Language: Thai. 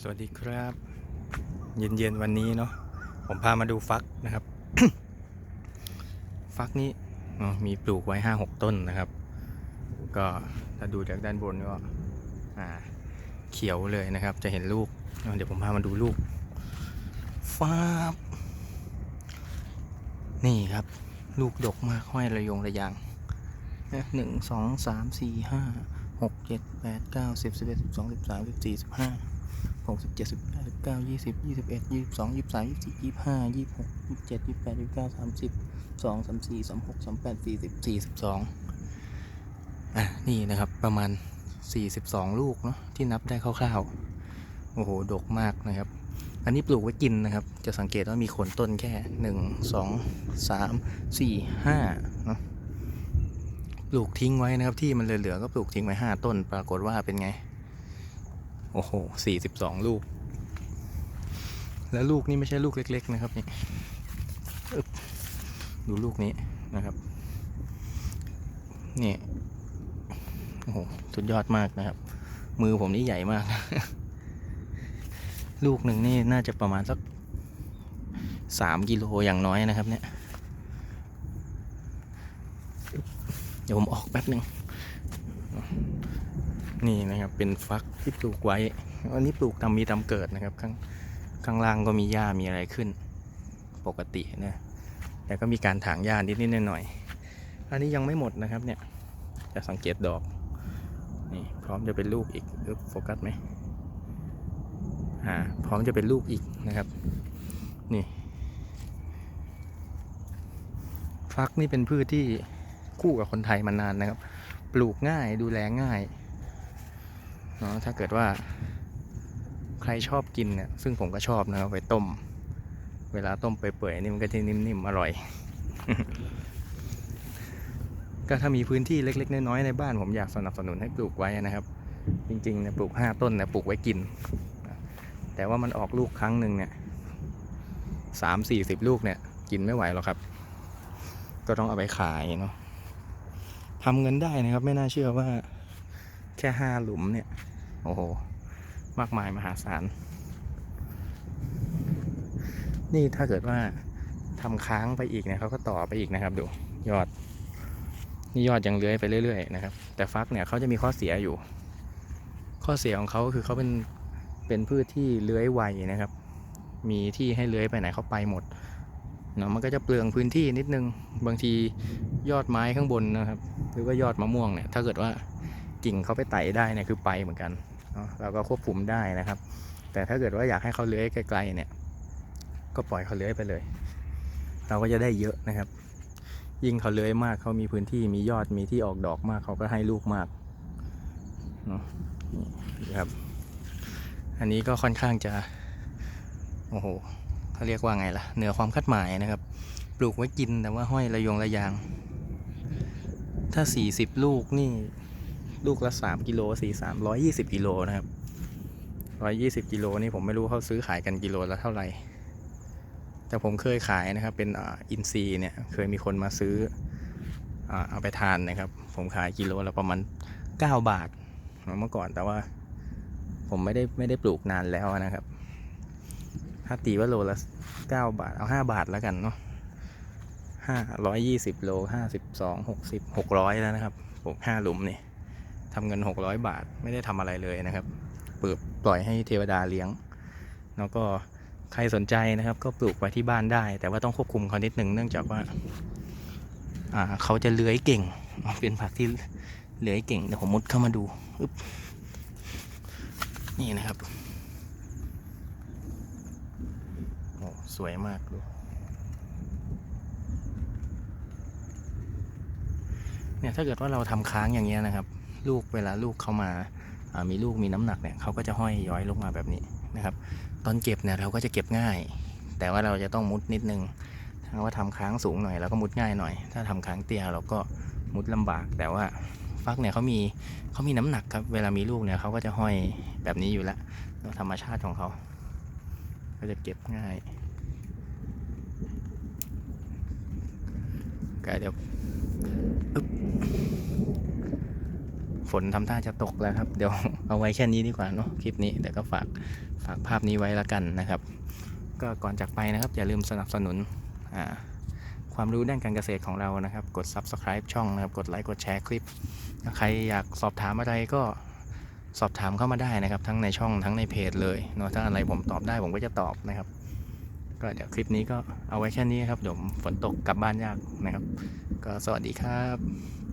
สวัสดีครับ เย็นๆวันนี้เนาะผมพามาดูฟักนะครับ ฟักนี้มีปลูกไว้ห้าหกต้นนะครับ ก็ถ้าดูจากด้านบนก็เขียวเลยนะครับ จะเห็นลูก เดี๋ยวผมพามาดูลูกฟ้าบนี่ครับ ลูกดกมากห้อยระยงระยางหนึ่งสองสามสี่ห้าหกเจ็ดแปดเก้าสิบสิบเอ็ดสิบสองสิบสามสิบสี่สิบห้า หกสิบเจ็ดสิบแปดสิบเก้ายี่สิบยี่สิบเอ็ดยี่สิบสองยี่สิบสามยี่สิบสี่ยี่สิบห้ายี่สิบหกยี่สิบเจ็ดยี่สิบแปดยี่สิบเก้าสามสิบสองสามสี่สามหกสามแปดสี่สิบสี่สิบสองอะนี่นะครับประมาณสี่สิบสองลูกเนาะที่นับได้คร่าวๆโอ้โหดกมากนะครับ อันนี้ปลูกไว้กินนะครับ จะสังเกตว่ามีโคนต้นแค่หนึ่งสองสามสี่ห้าเนาะปลูกทิ้งไว้นะครับที่มันเหลือๆก็ปลูกทิ้งไว้ห้าต้น ปรากฏว่าเป็นไง โอ้โหสี่สิบสองลูก แล้วลูกนี่ไม่ใช่ลูกเล็ก ๆ นะครับนี่ดูลูกนี้นะครับ นี่ โอ้โห สุดยอดมากนะครับ มือผมนี่ใหญ่มาก ลูกหนึ่งนี่น่าจะประมาณสักสามกิโลอย่างน้อยนะครับเนี่ย เดี๋ยวผมออกแป๊บหนึ่ง นี่นะครับเป็นฟักที่ปลูกไว้อันนี้ปลูกตามมีตามเกิดนะครับ ข้างข้างล่างก็มีหญ้ามีอะไรขึ้น ปกตินะแต่ก็มีการถางหญ้านิดๆหน่อยๆอันนี้ยังไม่หมดนะครับเนี่ยจะสังเกตดอกนี่พร้อมจะเป็นลูกอีกอึโฟกัสไหมอ่าพร้อมจะเป็นลูกอีกนะครับนี่ฟักนี่เป็นพืชที่คู่กับคนไทยมานานนะครับ ปลูกง่ายดูแลง่าย เนาะถ้าเกิดว่าใครชอบกินเนี่ยซึ่งผมก็ชอบนะครับไปต้ม เวลาต้มเปื่อยๆนี่มันก็จะนิ่มๆอร่อย ก็ถ้ามีพื้นที่เล็ก ๆ น้อยๆในบ้านผมอยากสนับสนุนให้ปลูกไว้นะครับ จริงๆเนี่ยปลูกห้าต้นเนี่ยปลูกไว้กิน แต่ว่ามันออกลูกครั้งหนึ่งเนี่ยสามสี่สิบลูกเนี่ย กินไม่ไหวหรอกครับ ก็ต้องเอาไปขายเนาะทำเงินได้นะครับ ไม่น่าเชื่อว่าแค่ห้าหลุมเนี่ย โอ้โห มากมายมหาศาล นี่ถ้าเกิดว่าทำค้างไปอีกเนี่ยเขาก็ต่อไปอีกนะครับ ดู ยอด นี่ยอดยังเลื้อยไปเรื่อยๆนะครับ แต่ฟักเนี่ยเขาจะมีข้อเสียอยู่ ข้อเสียของเขาคือเขาเป็นเป็นพืชที่เลื้อยไวนะครับ มีที่ให้เลื้อยไปไหนเขาไปหมดเนาะมันก็จะเปลืองพื้นที่นิดนึง บางทียอดไม้ข้างบนนะครับ หรือว่ายอดมะม่วงเนี่ย ถ้าเกิดว่ากิ่งเขาไปไต่ได้เนี่ยคือไปเหมือนกัน เราก็ควบคุมได้นะครับ แต่ถ้าเกิดว่าอยากให้เขาเลื้อยไกลๆเนี่ย ก็ปล่อยเขาเลื้อยไปเลย เราก็จะได้เยอะนะครับ ยิ่งเขาเลื้อยมากเขามีพื้นที่มียอดมีที่ออกดอกมากเขาก็ให้ลูกมากนะครับ อันนี้ก็ค่อนข้างจะโอ้โหเขาเรียกว่าไงล่ะ เหนือความคาดหมายนะครับ ปลูกไว้กินแต่ว่าห้อยระยงระยาง ถ้า 40 ลูกนี่ ลูกละสามกิโลสี่สามร้อยยี่สิบกิโลนะครับร้อยยี่สิบกิโลนี่ผมไม่รู้เขาซื้อขายกันกิโลละเท่าไหร่ แต่ผมเคยขายนะครับ เป็นอินซีเนี่ยเคยมีคนมาซื้อเอาไปทานนะครับ ผมขายกิโลละประมาณเก้าบาทเมื่อก่อนแต่ว่าผมไม่ได้ไม่ได้ปลูกนานแล้วนะครับ ถ้าตีว่าโลละเก้าบาทเอาห้าบาทแล้วกันเนาะห้าร้อยยี่สิบโลห้าสิบสองหกสิบหกร้อยแล้วนะครับปลูกห้าหลุมนี่ ทำเงิน 600 บาทไม่ได้ทำอะไรเลยนะครับปลูกปล่อยให้เทวดาเลี้ยง แล้วก็ใครสนใจนะครับก็ปลูกไว้ที่บ้านได้ แต่ว่าต้องควบคุมเขานิดนึงเนื่องจากว่าอ่าเขาจะเลื้อยเก่ง เป็นผักที่เลื้อยเก่งเดี๋ยวผมมุดเข้ามาดูอึ๊บนี่นะครับโอ้สวยมากดูเนี่ยถ้าเกิดว่าเราทำค้างอย่างเงี้ยนะครับ ลูกเวลาลูกเขามามีลูกมีน้ำหนักเนี่ยเขาก็จะห้อยย้อยลงมาแบบนี้นะครับ ตอนเก็บเนี่ยเราก็จะเก็บง่าย แต่ว่าเราจะต้องมุดนิดนึงถ้าว่าทำค้างสูงหน่อยเราก็มุดง่ายหน่อย ถ้าทำค้างเตี้ยเราก็มุดลำบาก แต่ว่าฟักเนี่ยเขามีเขามีน้ำหนักครับเวลามีลูกเนี่ยเขาก็จะห้อยแบบนี้อยู่แล้วธรรมชาติของเขาก็จะเก็บง่ายก็เดี๋ยวอึ๊บ ฝนทำท่าจะตกแล้วครับ เดี๋ยวเอาไว้แค่นี้ดีกว่าเนาะคลิปนี้เดี๋ยวก็ฝากฝากภาพนี้ไว้ละกันนะครับ ก็ก่อนจากไปนะครับ อย่าลืมสนับสนุนความรู้ด้านการเกษตรของเรานะครับ กด subscribe ช่องนะครับ กดไลค์กดแชร์คลิป ใครอยากสอบถามอะไรก็สอบถามเข้ามาได้นะครับ ทั้งในช่องทั้งในเพจเลยเนาะถ้าอะไรผมตอบได้ผมก็จะตอบนะครับก็เดี๋ยวคลิปนี้ก็เอาไว้แค่นี้ครับเดี๋ยวฝนตกกลับบ้านยากนะครับ ก็สวัสดีครับ